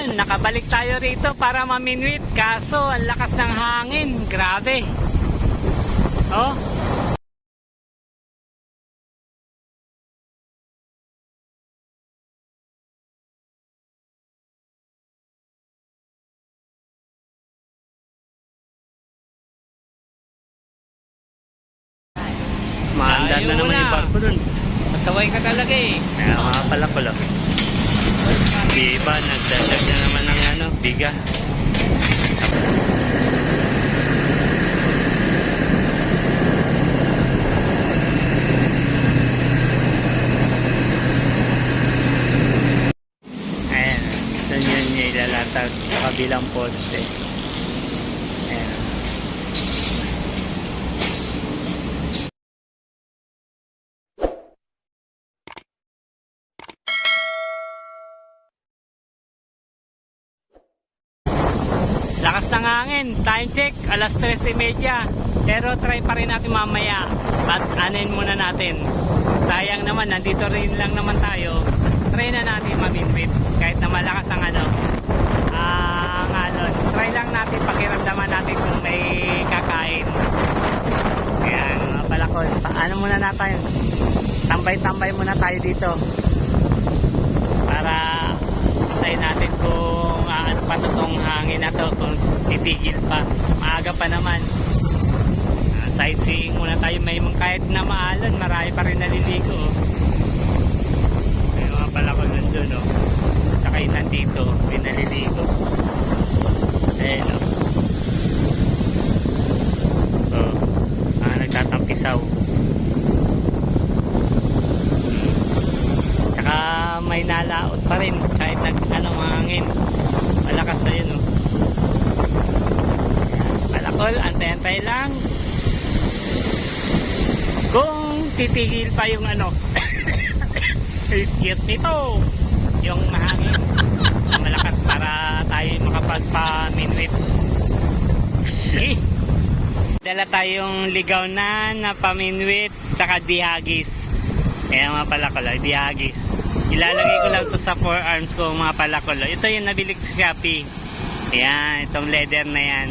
Ayan, nakabalik tayo rito para maminwit. Kaso, ang lakas ng hangin. Grabe. Oh. Maandar na naman na. yung barko dun. Masaway ka talaga eh. Kaya mga pala ko lang. Di ba, nagdadag na naman ng ano, biga. Ayan, doon yun yung ilalatag sa kabilang poste. Ayan. Lakas ng hangin. Time check, alas 3.30. Pero try pa rin natin mamaya. At anin muna natin. Sayang naman, nandito rin lang naman tayo. Try na natin maminwit. Kahit na malakas ang ano. Ah, ang ano. Try lang natin, pakiramdaman natin kung may kakain. Kaya mga palakol. Paano muna natin? Tambay-tambay muna tayo dito. Para Tayo natin kung uh, ano pa to tong hangin na to kung titigil pa maaga pa naman Ah, sightseeing muna tayo may kahit na maalan marami pa rin naliligo may mga palakol nandun oh. tsaka yung nandito may naliligo ayun oh. oh. ah, nagtatampisaw may nalaot pa rin nag ano hangin. Malakas na yun oh. Ayan, Palakol, antay-antay lang. Kung titigil pa yung ano riskit nito yung hangin malakas para tayo makapagpa-minwit. Sige. Dala tayong ligaw na na paminwit tsaka dihagis. Kaya mga palakolo, dihagis. Ilalagay ko lang to sa forearms ko mga palakolo. Ito yung nabili ko sa Shopee. Ayan, itong leather na yan.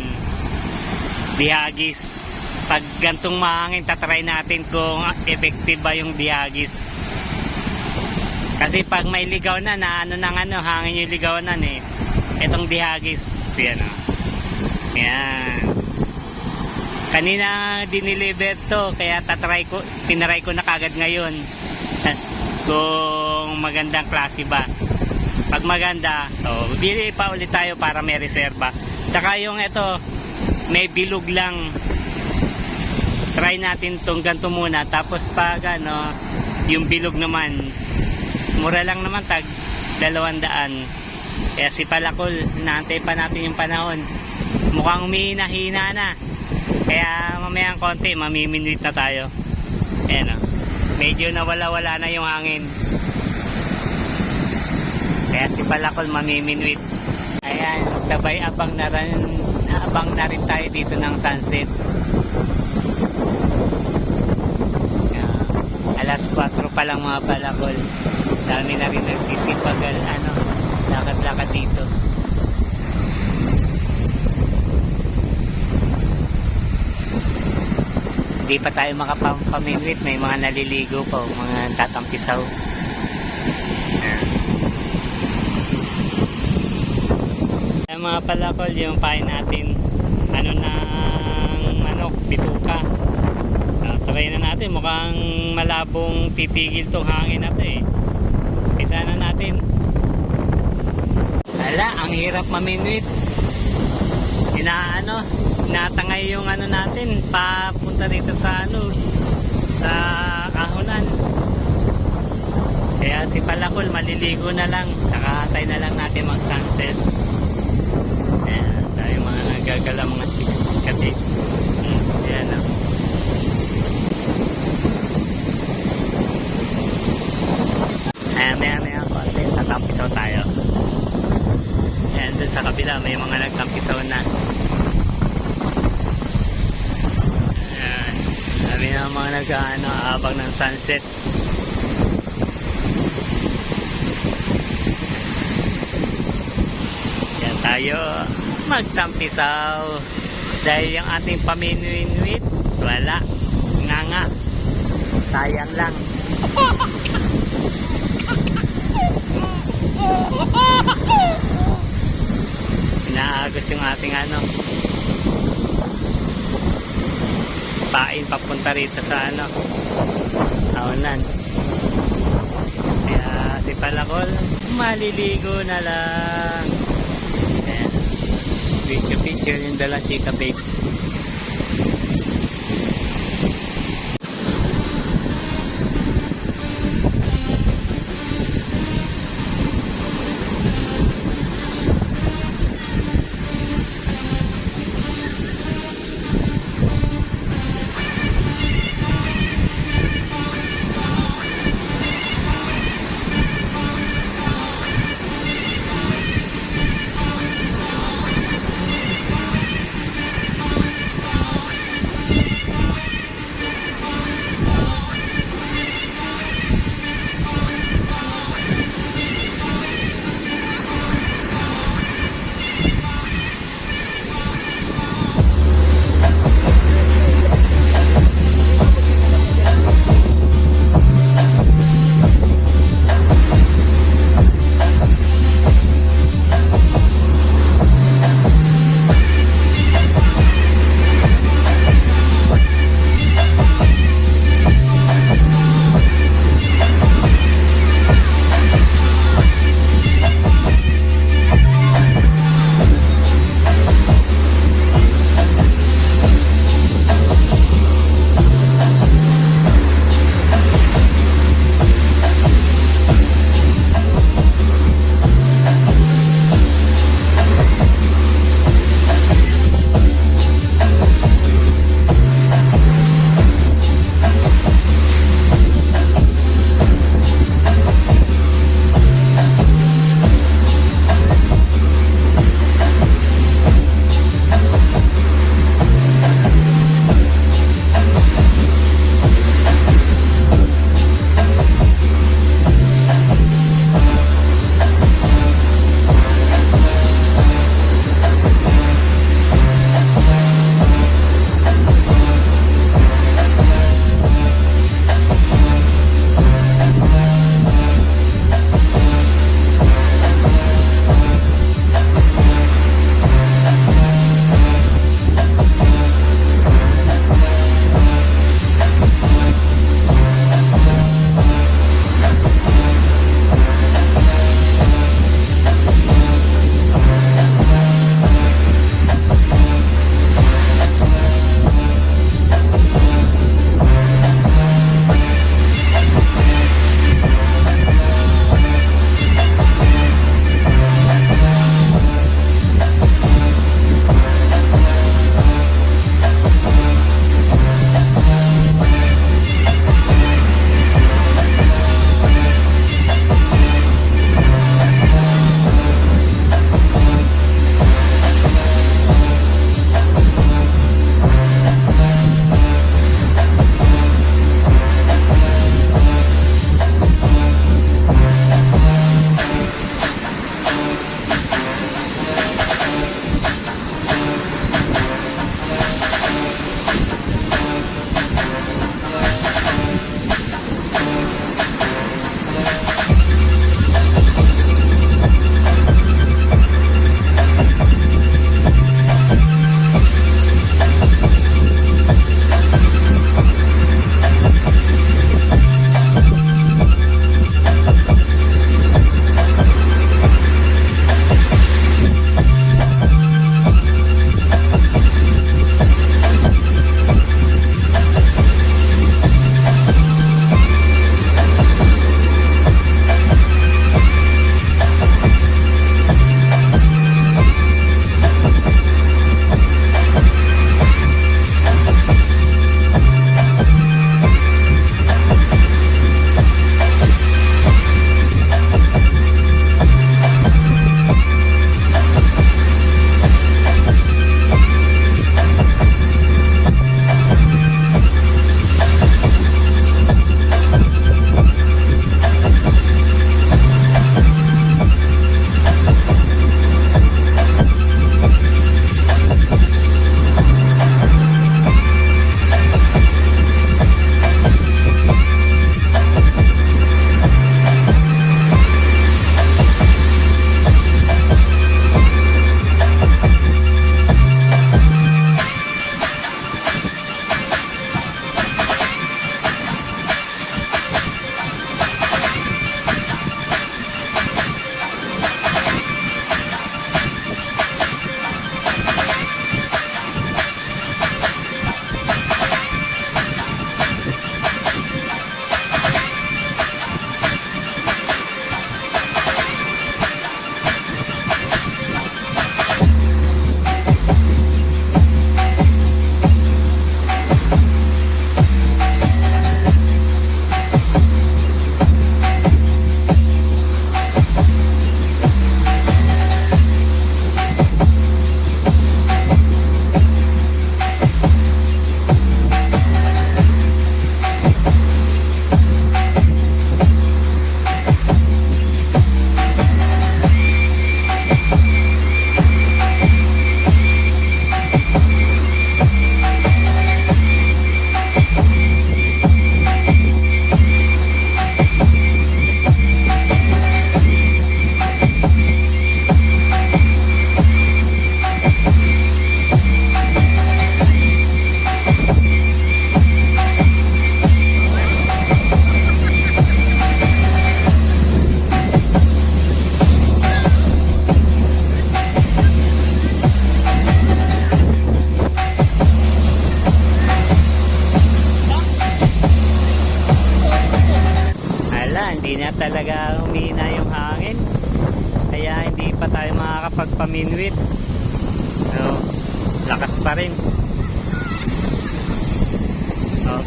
Dihagis. Pag gantong mahangin, tatry natin kung effective ba yung dihagis. Kasi pag may ligaw na, na ano nang ano, hangin yung ligawanan eh. Itong dihagis. Yan o. Yan. Kanina diniliver to, kaya tatry ko, tinry ko na kagad ngayon. Kung magandang klase ba. Pag maganda, oh, bili pa ulit tayo para may reserba. Tsaka yung ito, may bilog lang. Try natin tong ganito muna. Tapos pag ano, yung bilog naman, mura lang naman tag dalawang daan. Kaya si Palakol, naantay pa natin yung panahon. Mukhang humihina-hina na. Kaya mamayang konti, mamiminuit na tayo. Ayan o. Medyo nawala-wala na yung hangin. Kaya si Palakol mamiminuit. Ayan, sabay abang na rin, abang na rin tayo dito ng sunset. Ayan, alas 4 pa lang mga Palakol. Dami na rin nagsisipagal, ano, lakad-lakad dito. Hindi pa tayo makapaminwit. May mga naliligo pa, mga tatampisaw. Ayan mga palakol, yung pain natin, ano ng manok, bituka. Uh, try na natin, mukhang malabong titigil tong hangin na to eh. Pisa na natin. Ala, ang hirap maminwit. Inaano, natangay yung ano natin papunta dito sa ano sa kahunan kaya si Palakol maliligo na lang saka atay na lang natin mag sunset ayan tayo mga nagagala mga hmm, ayan o ayan maya maya konti. Tatampisaw tayo. Ayan dun sa kabila may mga nagtampisaw na. Ayan. Sabi na mga nag-ano, ng sunset. tayo magtampisaw. Dahil yung ating paminuinwit, wala. Nga nga. Sayang lang. Inaagos yung ating ano. Pain papunta rito sa ano. Aunan. Kaya si Palakol, maliligo na lang. Video picture yung dalang chika babes.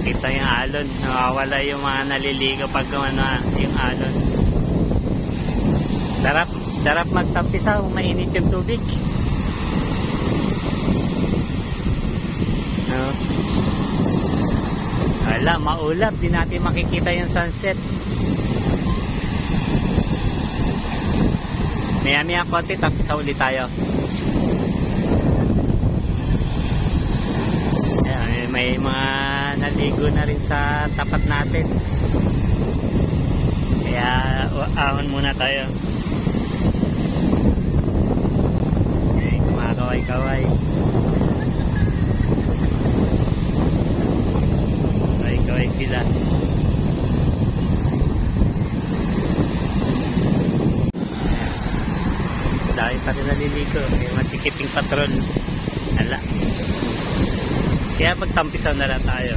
Kita yung alon. Nawawala yung mga naliligo pag ano, yung alon. Sarap, sarap magtampisaw, mainit yung tubig. No. Wala, maulap. Di natin makikita yung sunset. Maya maya konti, tapos ulit tayo. Ayan, may mga naligo na rin sa tapat natin. Kaya ahon muna tayo. Okay, kumakaway-kaway. Kaway-kaway sila. Dahil pa rin naliligo. May matikiting patrol. Kaya magtampisaw na lang tayo.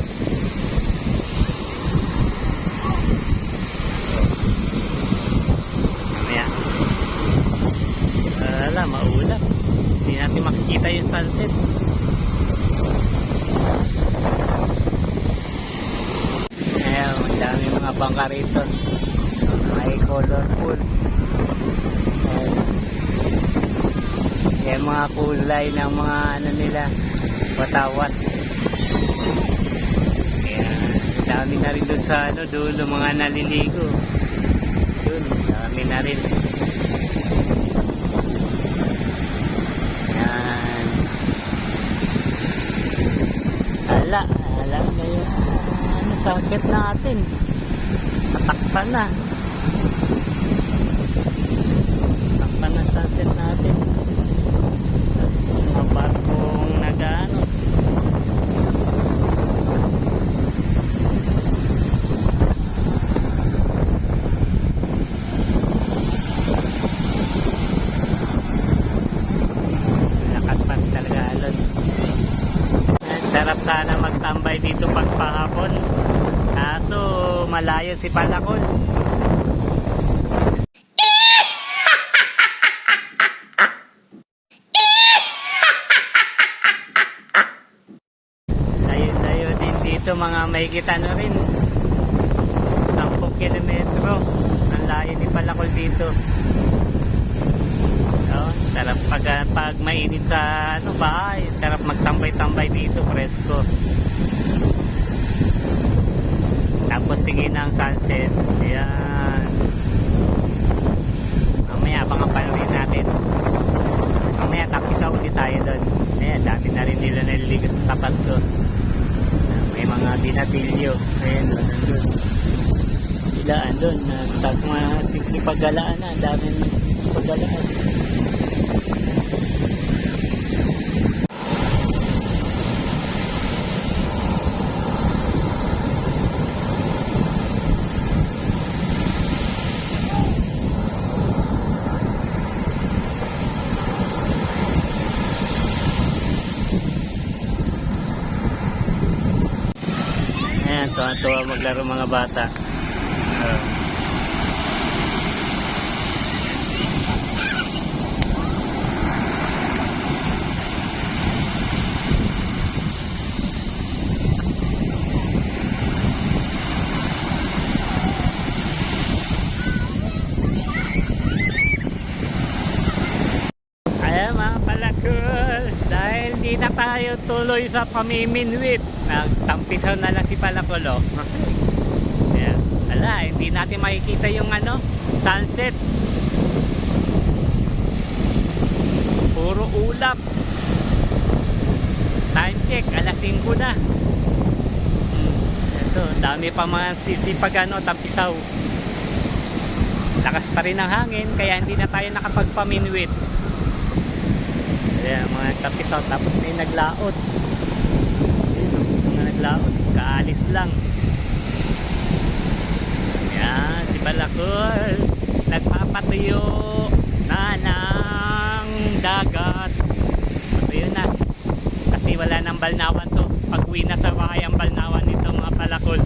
Mamaya. Wala, maulap. Hindi natin makikita yung sunset. Ayan, ang dami mga bangka rito. May colorful. Ayan. Ayan mga kulay ng mga ano nila, watawat. Ayan, dami na rin doon sa ano, dulo mga naliligo. Doon, dami na rin. Ayan. Ala, ala na yung ano, sunset natin. Matakpan na. Takpan na sunset natin. Tapos mga barkong nag-ano. Lakas pa rin talaga alon. Sarap sana magtambay dito pagpahapon. Kaso si Palakol. Layo-layo dito mga may kita na rin. 10 kilometro. Ang layo ni Palakol dito. Oh, sarap pag, pag mainit sa ano bahay. Sarap magtambay-tambay dito, presko. Tapos tingin ng sunset. Ayan. Mamaya, abangan pa rin natin. Mamaya, tapisa ulit tayo doon. Ayan, dami na rin nila naliligo sa tapat ko. May mga dinatilyo. Ayan, doon, nandun. Sila, andun. Ah, Tapos mga sipagalaan na. Ang dami pagalaan. Tuwa-tuwa maglaro mga bata. Ah. Ayan mga palakul, dahil di na tayo tuloy sa pamiminwit, nagtampisaw na lang si palakul oh. Ayan, ala, hindi natin makikita yung ano, sunset. Puro ulap. Time check, alas 5 na. Hmm, Ito, dami pa mga sisipag ano, tampisaw. Lakas pa rin ang hangin, kaya hindi na tayo nakapagpaminwit. Ayan, mga tapisaw. Tapos may naglaot. Ayan, mga naglaot. Kaalis lang. Ayan, si Balakol. Nagpapatuyo na ng dagat. Patuyo na. Kasi wala nang balnawan to. Pag uwi na sa bahay ang balnawan nito mga Balakol.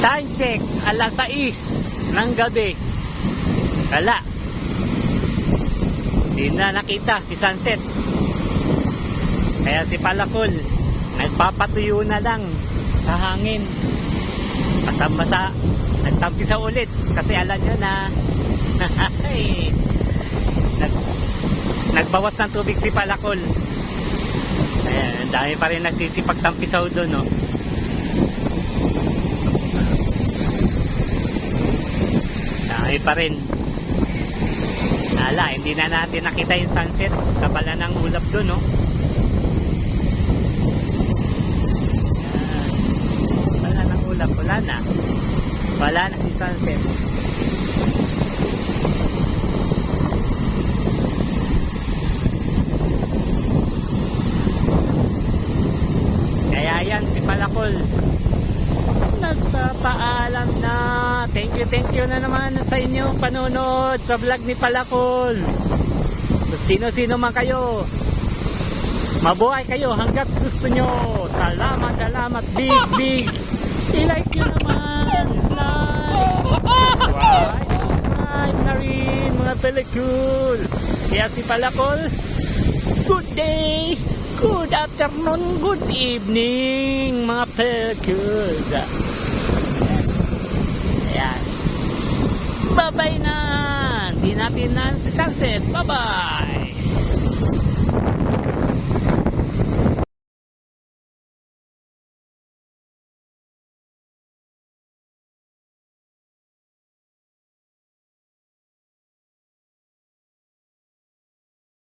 Time check, alas 6 ng gabi. Wala. Hindi na nakita si Sunset. Kaya si Palakol, nagpapatuyo na lang sa hangin. Pasang-masa, nagtampisa ulit kasi alam nyo na nag, nagbawas ng tubig si Palakol. Ayan, dami pa rin nagsisipagtampisaw doon, no? Dami pa rin. Ala, hindi na natin nakita yung sunset. Kapala ng ulap doon, no? Ayan. Wala ng ulap, wala na. Wala na si sunset. Kaya yan, si Palakol. Nagpapaalam na. Thank you, thank you na naman sa inyong panonood sa vlog ni Palakol. Sino-sino man kayo. Mabuhay kayo hanggat gusto nyo. Salamat, salamat. Big, big. I-like nyo naman. Like. Subscribe. Subscribe na rin mga Palakol. Kaya si Palakol, good day. Good afternoon, good evening, mga Palakol. Ayan. Bye-bye na. Hindi natin na sunset. Bye-bye.